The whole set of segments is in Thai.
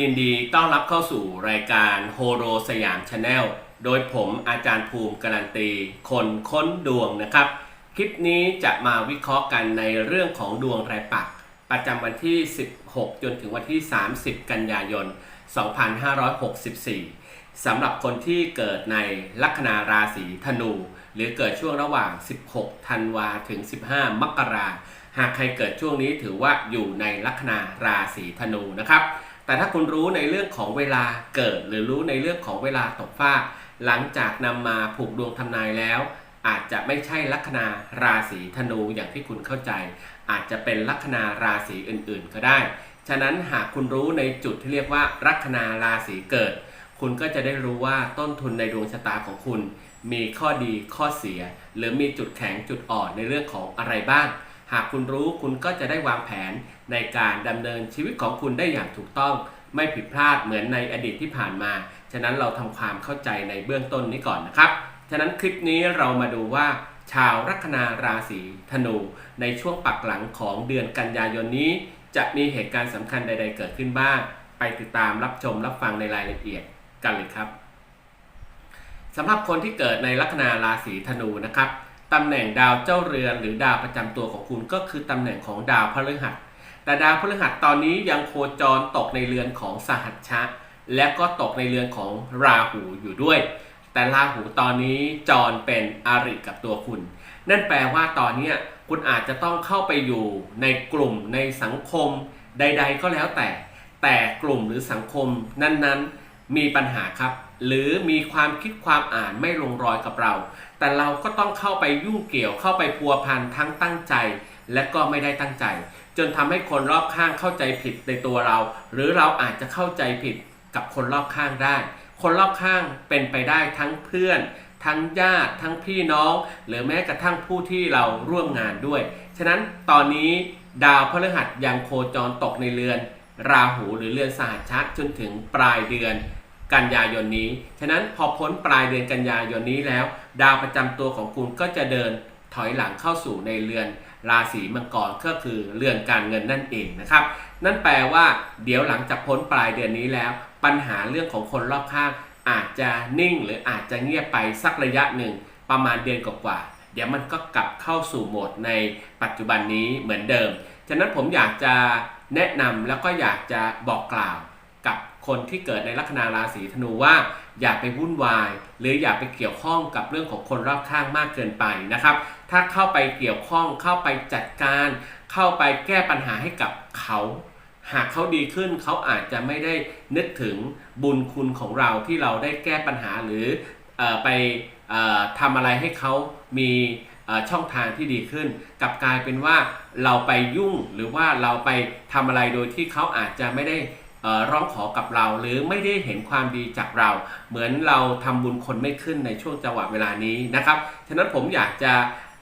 ยินดีต้อนรับเข้าสู่รายการโฮโรสยามชาแนลโดยผมอาจารย์ภูมิการันตี คนค้นดวงนะครับ คลิปนี้จะมาวิเคราะห์กันในเรื่องของดวงรายปัก ประจำวันที่ 16 จนถึงวันที่ 30 กันยายน 2564 สำหรับคนที่เกิดในลัคนาราศีธนู หรือเกิดช่วงระหว่าง 16 ธันวาถึง 15 มกราหากใครเกิดช่วงนี้ถือว่าอยู่ในลัคนาราศีธนูนะครับ แต่ถ้าคุณรู้ในเรื่องของเวลาเกิด หรือรู้ในเรื่องของเวลาตกฟากหลังจากนำมาผูกดวงทำนายแล้ว อาจจะไม่ใช่ลัคนาราศีธนูอย่างที่คุณเข้าใจ อาจจะเป็นลัคนาราศีอื่นๆ ก็ได้ ฉะนั้นหากคุณรู้ในจุดที่เรียกว่าลัคนาราศีเกิด คุณก็จะได้รู้ว่าต้นทุนในดวงชะตาของคุณ มีข้อดีข้อเสีย หรือมีจุดแข็งจุดอ่อนในเรื่องของอะไรบ้าง หากคุณรู้คุณก็จะได้วางแผน ในการดำเนินชีวิตของคุณได้อย่างถูกต้อง ไม่ผิดพลาดเหมือนในอดีตที่ผ่านมา ฉะนั้นเราทำความเข้าใจในเบื้องต้นนี้ก่อนนะครับ ฉะนั้นคลิปนี้เรามาดูว่า ชาวลัคนาราศีธนู ในช่วงปักหลังของเดือนกันยายนนี้ จะมีเหตุการณ์สำคัญใด ๆ เกิดขึ้นบ้าง ไปติดตามรับชมรับฟังในรายละเอียดกันเลยครับสำหรับคนที่เกิดในลัคนาราศีธนูนะครับ ตำแหน่งดาวเจ้าเรือนหรือดาวประจำตัวของคุณก็คือตำแหน่งของดาวพฤหัส แต่ดาวพฤหัสตอนนี้ยังโคจรตกในเรือนของสหัชชะ และก็ตกในเรือนของราหูอยู่ด้วย แต่ราหูตอนนี้จรเป็นอริกับตัวคุณ นั่นแปลว่าตอนนี้คุณอาจจะต้องเข้าไปอยู่ในกลุ่มในสังคมใด ๆ ก็แล้วแต่ แต่กลุ่มหรือสังคมนั้นๆ มีปัญหาครับ หรือมีความคิดความอ่านไม่ลงรอยกับเรา แต่เราก็ต้องเข้าไปยุ่งเกี่ยวเข้าไปพัวพันทั้งตั้งใจ และก็ไม่ได้ตั้งใจ จนทำให้คนรอบข้างเข้าใจผิดในตัวเรา หรือเราอาจจะเข้าใจผิดกับคนรอบข้างได้ คนรอบข้างเป็นไปได้ทั้งเพื่อนทั้งญาติทั้งพี่น้อง หรือแม้กระทั่งผู้ที่เราร่วมงานด้วย ฉะนั้นตอนนี้ดาวพฤหัสยังโคจรตกในเรือน ราหูหรือเรือนสหัชชะจนถึงปลายเดือน กันยายนนี้ ฉะนั้นพอพ้นปลายเดือนกันยายนนี้แล้ว ดาวประจำตัวของคุณก็จะเดินถอยหลังเข้าสู่ในเรือนราศีมังกรก็คือเรือนการเงินนั่นเองนะครับ นั่นแปลว่า เดี๋ยวหลังจากพ้นปลายเดือนนี้แล้ว ปัญหาเรื่องของคนรอบข้างอาจจะนิ่งหรืออาจจะเงียบไปสักระยะหนึ่งประมาณเดือนกว่าๆเดี๋ยวมันก็กลับเข้าสู่โหมดในปัจจุบันนี้เหมือนเดิม ฉะนั้นผมอยากจะแนะนำแล้วก็อยากจะบอกกล่าวกับ คนที่เกิดในลัคนาราศีธนูว่าอย่าไปวุ่นวาย หรืออย่าไปเกี่ยวข้องกับเรื่องของคนรอบข้างมากเกินไปนะครับ ถ้าเข้าไปเกี่ยวข้องเข้าไปจัดการ เข้าไปแก้ปัญหาให้กับเขาหากเขาดีขึ้นเขาอาจจะไม่ได้นึกถึงบุญคุณของเราที่เราได้แก้ปัญหาหรืออไปอทำอะไรให้เขามีช่องทางที่ดีขึ้นกลับกลายเป็นว่าเราไปยุ่งหรือว่าเราไปทำอะไรโดยที่เขาอาจจะไม่ได้ ร้องขอกับเรา หรือไม่ได้เห็นความดีจากเรา เหมือนเราทำบุญคนไม่ขึ้นในช่วงจังหวะเวลานี้นะครับฉะนั้นผมอยากจะ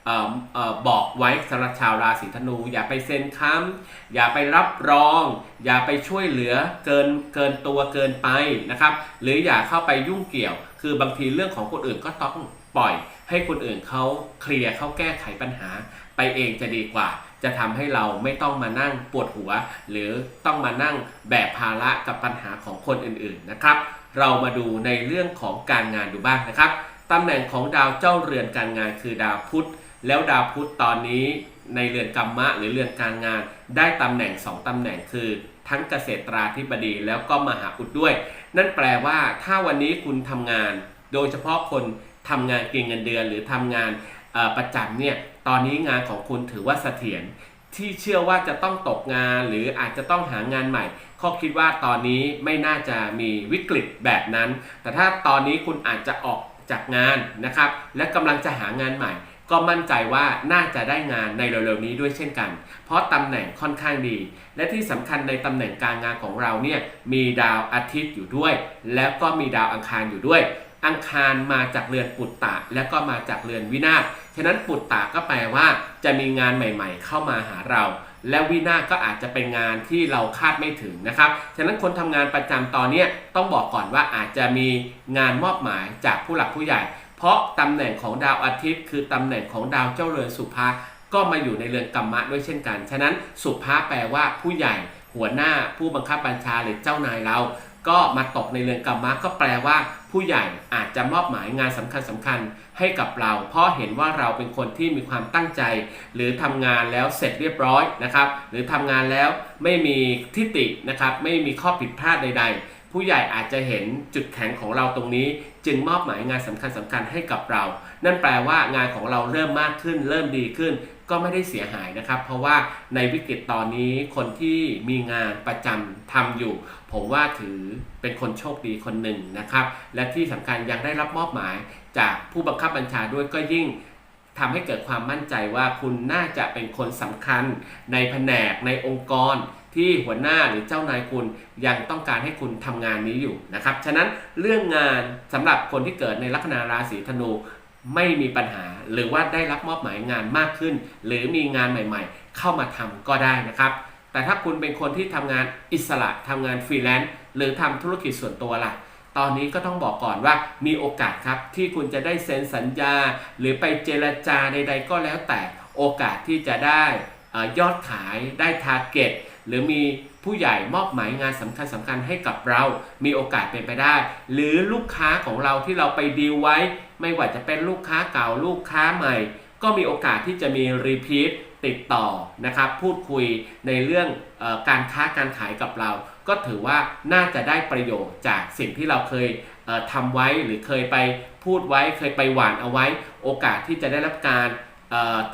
ออบอกไว้สำหรับชาวราศีธนู อย่าไปเซ็นค้ำอย่าไปรับรอง อย่าไปช่วยเหลือเกินเกินตัวเกินไปนะครับ หรืออย่าเข้าไปยุ่งเกี่ยว คือบางทีเรื่องของคนอื่นก็ต้องปล่อย ให้คนอื่นเขาเคลียร์เขาแก้ไขปัญหาไปเองจะดีกว่า จะทำให้เราไม่ต้องมานั่งปวดหัว หรือต้องมานั่งแบกภาระกับปัญหาของคนอื่นๆนะครับ เรามาดูในเรื่องของการงานดูบ้างนะครับตำแหน่งของดาวเจ้าเรือนการงานคือดาวพุธ แล้วดาวพุธตอนนี้ในเรือนกรรมะหรือเรือนการงาน ได้ตำแหน่ง 2ตำแหน่งคือ ทั้งเกษตราธิบดีแล้วก็มหาอุดด้วย นั่นแปลว่าถ้าวันนี้คุณทำงาน โดยเฉพาะคนทำงานเกินเงินเดือน หรือทำงานประจำเนี่ย ตอนนี้งานของคุณถือว่าเสถียรที่เชื่อว่าจะต้องตกงานหรืออาจจะต้องหางานใหม่ข้อคิดว่าตอนนี้ไม่น่าจะมีวิกฤตแบบนั้น แต่ถ้าตอนนี้คุณอาจจะออกจากงานนะครับ และกำลังจะหางานใหม่ ก็มั่นใจว่าน่าจะได้งานในเร็วๆนี้ด้วยเช่นกัน เพราะตำแหน่งค่อนข้างดี และที่สำคัญในตำแหน่งการงานของเราเนี่ยมีดาวอาทิตย์อยู่ด้วย แล้วก็มีดาวอังคารอยู่ด้วย อังคารมาจากเรือนปุตตะ แล้วก็มาจากเรือนวินาศฉะนั้นปุตตะก็แปลว่าจะมีงานใหม่ ๆ เข้ามาหาเรา และวินาศก็อาจจะเป็นงานที่เราคาดไม่ถึงนะครับ ฉะนั้นคนทำงานประจำตอนนี้ต้องบอกก่อนว่าอาจจะมีงานมอบหมายจากผู้หลักผู้ใหญ่ เพราะตำแหน่งของดาวอาทิตย์ คือตำแหน่งของดาวเจ้าเรือนสุภาก็มาอยู่ในเรือนกรรมะด้วยเช่นกัน ฉะนั้นสุภาแปลว่าผู้ใหญ่ หัวหน้าผู้บังคับบัญชาหรือเจ้านายเรา ก็มาตกในเรือนกรรมะก็แปลว่า ผู้ใหญ่อาจจะมอบหมายงานสำคัญสคัญให้กับเรา เพราะเห็นว่าเราเป็นคนที่มีความตั้งใจ หรือทำงานแล้วเสร็จเรียบร้อยนะครับ หรือทำงานแล้วไม่มีทิฏฐินะครับ ไม่มีข้อผิดพลาดใด ๆ ผู้ใหญ่อาจจะเห็นจุดแข็งของเราตรงนี้ จึงมอบหมายงานสำคัญสคัญๆให้กับเรา นั่นแปลว่างานของเราเริ่มมากขึ้น เริ่มดีขึ้น ก็ไม่ได้เสียหายนะครับ เพราะว่าในวิกฤตตอนนี้คนที่มีงานประจำทำอยู่ ผมว่าถือเป็นคนโชคดีคนหนึ่งนะครับ และที่สำคัญยังได้รับมอบหมายจากผู้บังคับบัญชาด้วยก็ยิ่ง ทำให้เกิดความมั่นใจว่าคุณน่าจะเป็นคนสำคัญในแผนกในองค์กรที่หัวหน้าหรือเจ้านายคุณยังต้องการให้คุณทำงานนี้อยู่นะครับ ฉะนั้นเรื่องงานสำหรับคนที่เกิดในลัคนาราศีธนูไม่มีปัญหา หรือว่าได้รับมอบหมายงานมากขึ้น หรือมีงานใหม่ ๆ เข้ามาทำก็ได้นะครับ แต่ถ้าคุณเป็นคนที่ทำงานอิสระทำงานฟรีแลนซ์หรือทำธุรกิจส่วนตัวล่ะ ตอนนี้ก็ต้องบอกก่อนว่ามีโอกาสครับที่คุณจะได้เซ็นสัญญา หรือไปเจรจาใดๆก็แล้วแต่โอกาสที่จะได้อยอดขายได้ทาร์เก็ตหรือมีผู้ใหญ่มอบหมายงานสำคัญสคัญให้กับเรา มีโอกาสเป็นไปได้ หรือลูกค้าของเราที่เราไปดีลไว้ ไม่ว่าจะเป็นลูกค้าเก่าลูกค้าใหม่ ก็มีโอกาสที่จะมีรีพีท ติดต่อนะครับพูดคุยในเรื่องออการค้าการขายกับเรา ก็ถือว่าน่าจะได้ประโยชน์จากสิ่งที่เราเคยเอ่อทำไว้หรือเคยไปพูดไว้เคยไปหวานเอาไว้ โอกาสที่จะได้รับการ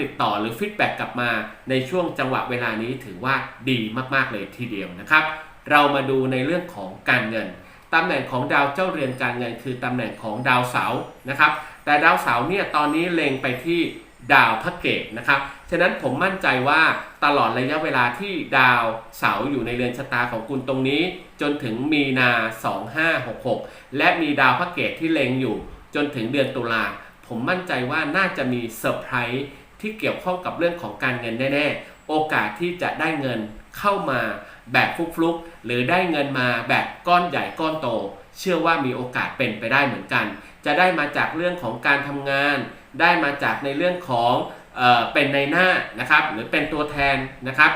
ติดต่อหรือฟีดแบ็กกลับมาในช่วงจังหวะเวลานี้ถือว่าดีมาก ๆ เลยทีเดียวนะครับ เรามาดูในเรื่องของการเงินตำแหน่งของดาวเจ้าเรือนการเงินคือตำแหน่งของดาวเสาร์นะครับ แต่ดาวเสาร์เนี่ยตอนนี้เล็งไปที่ดาวพระเกตนะครับ ฉะนั้นผมมั่นใจว่าตลอดระยะเวลาที่ดาวเสาร์อยู่ในเรือนชะตาของคุณตรงนี้ จนถึงมีนา 2566 และมีดาวพระเกตที่เล็งอยู่ จนถึงเดือนตุลาผมมั่นใจว่าน่าจะมีเซอร์ไพรส์ที่เกี่ยวข้องกับเรื่องของการเงินแน่ๆ โอกาสที่จะได้เงินเข้ามาแบบฟลุกๆหรือได้เงินมาแบบก้อนใหญ่ก้อนโต เชื่อว่ามีโอกาสเป็นไปได้เหมือนกัน จะได้มาจากเรื่องของการทำงาน ได้มาจากในเรื่องของ เเป็นในหน้านะครับหรือเป็นตัวแทนนะครับ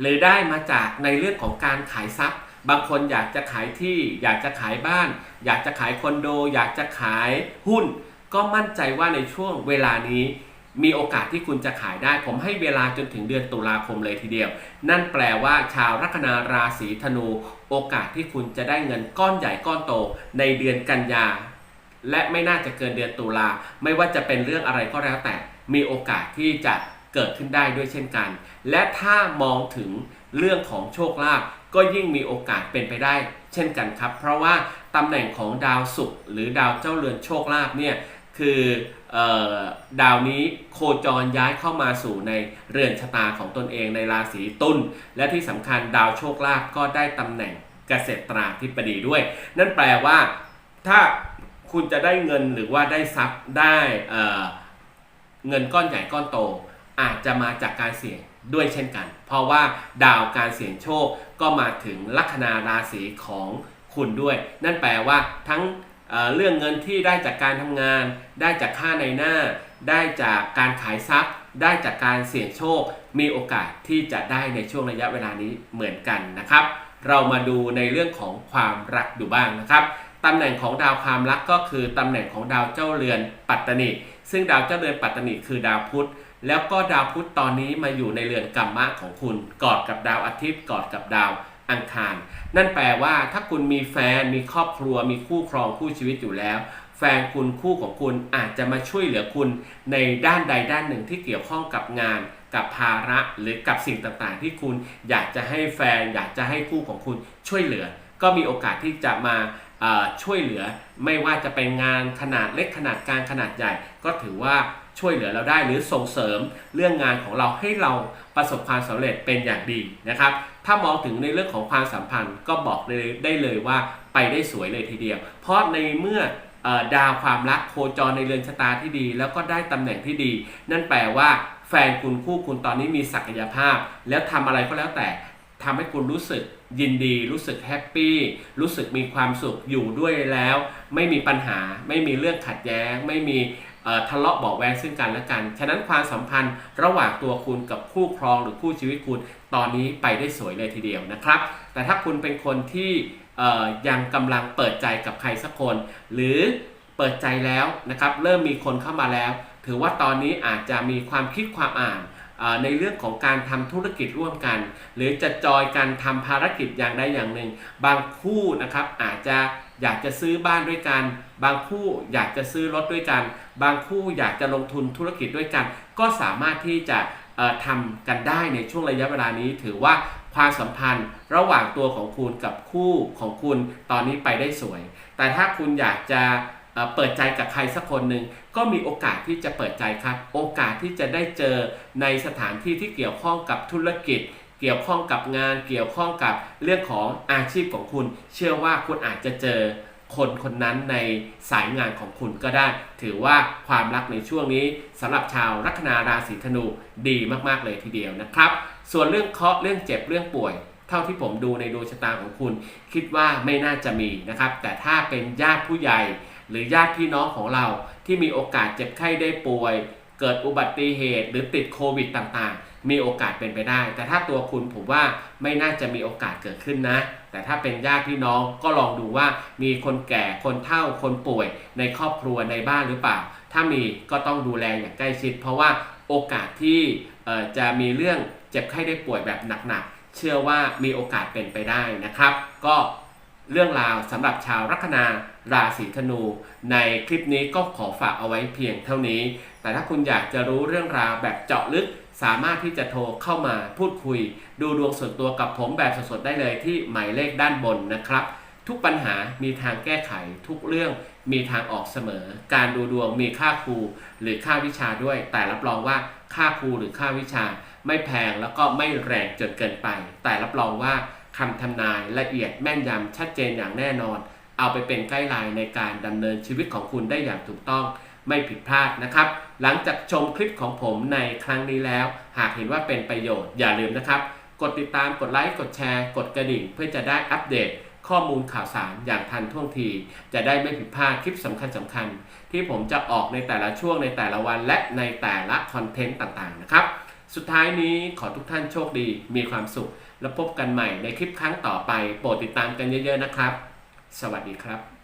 หรือได้มาจากในเรื่องของการขายทรัพย์ บางคนอยากจะขายที่ อยากจะขายบ้าน อยากจะขายคอนโด อยากจะขายหุ้น ก็มั่นใจว่าในช่วงเวลานี้มีโอกาสที่คุณจะขายได้ ผมให้เวลาจนถึงเดือนตุลาคมเลยทีเดียว นั่นแปลว่าชาวลัคนาราศีธนู โอกาสที่คุณจะได้เงินก้อนใหญ่ก้อนโต ในเดือนกันยา และไม่น่าจะเกินเดือนตุลาไม่ว่าจะเป็นเรื่องอะไรก็แล้วแต่ มีโอกาสที่จะเกิดขึ้นได้ด้วยเช่นกัน และถ้ามองถึงเรื่องของโชคลาภก็ยิ่งมีโอกาสเป็นไปได้ เช่นกันครับ เพราะว่าตำแหน่งของดาวศุกร์หรือดาวเจ้าเรือนโชคลาภเนี่ยคือออดาวนี้โคจรย้ายเข้ามาสู่ในเรือนชะตาของตนเองในราศีตุลและที่สำคัญดาวโชคลาภก็ได้ตำแหน่งเกษตราธิบดีด้วย นั่นแปลว่าถ้าคุณจะได้เงินหรือว่าได้ทรัพย์ได้ เงินก้อนใหญ่ก้อนโต อาจจะมาจากการเสี่ยงด้วยเช่นกัน เพราะว่าดาวการเสี่ยงโชคก็มาถึงลัคนาราศีของคุณด้วย นั่นแปลว่าทั้งเเรื่องเงินที่ได้จากการทำงาน ได้จากค่าในหน้า ได้จากการขายทรัพย์ ได้จากการเสี่ยงโชค มีโอกาสที่จะได้ในช่วงระยะเวลานี้เหมือนกันนะครับ เรามาดูในเรื่องของความรักดูบ้างนะครับตตำแหน่งของดาวความรักก็คือตำแหน่งของดาวเจ้าเรือนปัตตนิ ซึ่งดาวเจ้าเรือนปัตตนิคือดาวพุธ แล้วก็ดาวพุธตอนนี้มาอยู่ในเรือนกรรมะของคุณ กอดกับดาวอาทิตย์ กอดกับดาวอังคาร นั่นแปลว่าถ้าคุณมีแฟนมีครอบครัว มีคู่ครองคู่ชีวิตอยู่แล้ว แฟนคุณคู่ของคุณอาจจะมาช่วยเหลือคุณในด้านใดด้านหนึ่งที่เกี่ยวข้องกับงานกับภาระหรือกับสิ่งต่างๆ ที่คุณอยากจะให้แฟน อยากจะให้คู่ของคุณช่วยเหลือ ก็มีโอกาสที่จะมา ช่วยเหลือไม่ว่าจะเป็นงานขนาดเล็กขนาดกลางขนาดใหญ่ ก็ถือว่าช่วยเหลือเราได้หรือส่งเสริมเรื่องงานของเราให้เราประสบความสำเร็จเป็นอย่างดีนะครับ ถ้ามองถึงในเรื่องของความสัมพันธ์ก็บอกเลยได้เลยว่าไปได้สวยเลยทีเดียว เพราะในเมื่อเอ่อดาวความรักโคจรในเรือนชะตาที่ดี แล้วก็ได้ตำแหน่งที่ดี นั่นแปลว่าแฟนคุณคู่คุณตอนนี้มีศักยภาพ แล้วทำอะไรก็แล้วแต่ ทำให้คุณรู้สึกยินดี รู้สึกแฮปปี้รู้สึกมีความสุขอยู่ด้วยแล้ว ไม่มีปัญหาไม่มีเรื่องขัดแย้ง ไม่มีทะเลาะเบาะแวงซึ่งกันและกัน ฉะนั้นความสัมพันธ์ระหว่างตัวคุณกับคู่ครองหรือคู่ชีวิตคุณ ตอนนี้ไปได้สวยเลยทีเดียวนะครับ แต่ถ้าคุณเป็นคนที่ยังกำลังเปิดใจกับใครสักคน หรือเปิดใจแล้วนะครับเริ่มมีคนเข้ามาแล้ว ถือว่าตอนนี้อาจจะมีความคิดความอ่าน ในเรื่องของการทำธุรกิจร่วมกัน หรือจะจอยการทำภารกิจอย่างใดอย่างหนึ่ง บางคู่นะครับอาจจะอยากจะซื้อบ้านด้วยกัน บางคู่อยากจะซื้อรถด้วยกัน บางคู่อยากจะลงทุนธุรกิจด้วยกัน ก็สามารถที่จะทำกันได้ในช่วงระยะเวลานี้ ถือว่าความสัมพันธ์ระหว่างตัวของคุณกับคู่ของคุณตอนนี้ไปได้สวย แต่ถ้าคุณอยากจะ เปิดใจกับใครสักคนหนึ่งก็มีโอกาสที่จะเปิดใจครับ โอกาสที่จะได้เจอในสถานที่ที่เกี่ยวข้องกับธุรกิจ เกี่ยวข้องกับงาน เกี่ยวข้องกับเรื่องของอาชีพของคุณ เชื่อว่าคุณอาจจะเจอคนคนนั้นในสายงานของคุณก็ได้ ถือว่าความรักในช่วงนี้สำหรับชาวลัคนาราศีธนูดีมากๆเลยทีเดียวนะครับ ส่วนเรื่องเคาะเรื่องเจ็บเรื่องป่วย เท่าที่ผมดูในดวงชะตาของคุณ คิดว่าไม่น่าจะมีนะครับ แต่ถ้าเป็นญาติผู้ใหญ่ หรือญาติพี่น้องของเราที่มีโอกาสเจ็บไข้ได้ป่วย เกิดอุบัติเหตุ หรือติดโควิดต่างๆ มีโอกาสเป็นไปได้ แต่ถ้าตัวคุณผมว่าไม่น่าจะมีโอกาสเกิดขึ้นนะ แต่ถ้าเป็นญาติพี่น้องก็ลองดูว่ามีคนแก่คนเฒ่าคนป่วย ในครอบครัวในบ้านหรือเปล่า ถ้ามีก็ต้องดูแลอย่างใกล้ชิด เพราะว่าโอกาสที่จะมีเรื่องเจ็บไข้ได้ป่วยแบบหนักๆ เชื่อว่ามีโอกาสเป็นไปได้นะครับ ก็เรื่องราวสำหรับชาวลัคนา ราศีธนู ในคลิปนี้ก็ขอฝากเอาไว้เพียงเท่านี้ แต่ถ้าคุณอยากจะรู้เรื่องราวแบบเจาะลึก สามารถที่จะโทรเข้ามาพูดคุย ดูดวงส่วนตัวกับผมแบบสดๆได้เลยที่หมายเลขด้านบนนะครับ ทุกปัญหามีทางแก้ไขทุกเรื่องมีทางออกเสมอ การดูดวงมีค่าครูหรือค่าวิชาด้วย แต่รับรองว่าค่าครูหรือค่าวิชา ไม่แพงแล้วก็ไม่แรงจนเกินไป แต่รับรองว่าคำทำนายละเอียดแม่นยำชัดเจนอย่างแน่นอน เอาไปเป็นไกด์ไลน์ในการดำเนินชีวิตของคุณได้อย่างถูกต้องไม่ผิดพลาดนะครับ หลังจากชมคลิปของผมในครั้งนี้แล้ว หากเห็นว่าเป็นประโยชน์อย่าลืมนะครับ กดติดตามกดไลค์กดแชร์ กดกระดิ่ง เพื่อจะได้อัปเดตข้อมูลข่าวสารอย่างทันท่วงที จะได้ไม่ผิดพลาดคลิปสำคัญสำคัญๆที่ผมจะออกในแต่ละช่วงในแต่ละวันและในแต่ละคอนเทนต์ต่างๆนะครับ สุดท้ายนี้ขอทุกท่านโชคดี มีความสุข แล้วพบกันใหม่ในคลิปครั้งต่อไป โปรดติดตามกันเยอะๆนะครับ สวัสดีครับ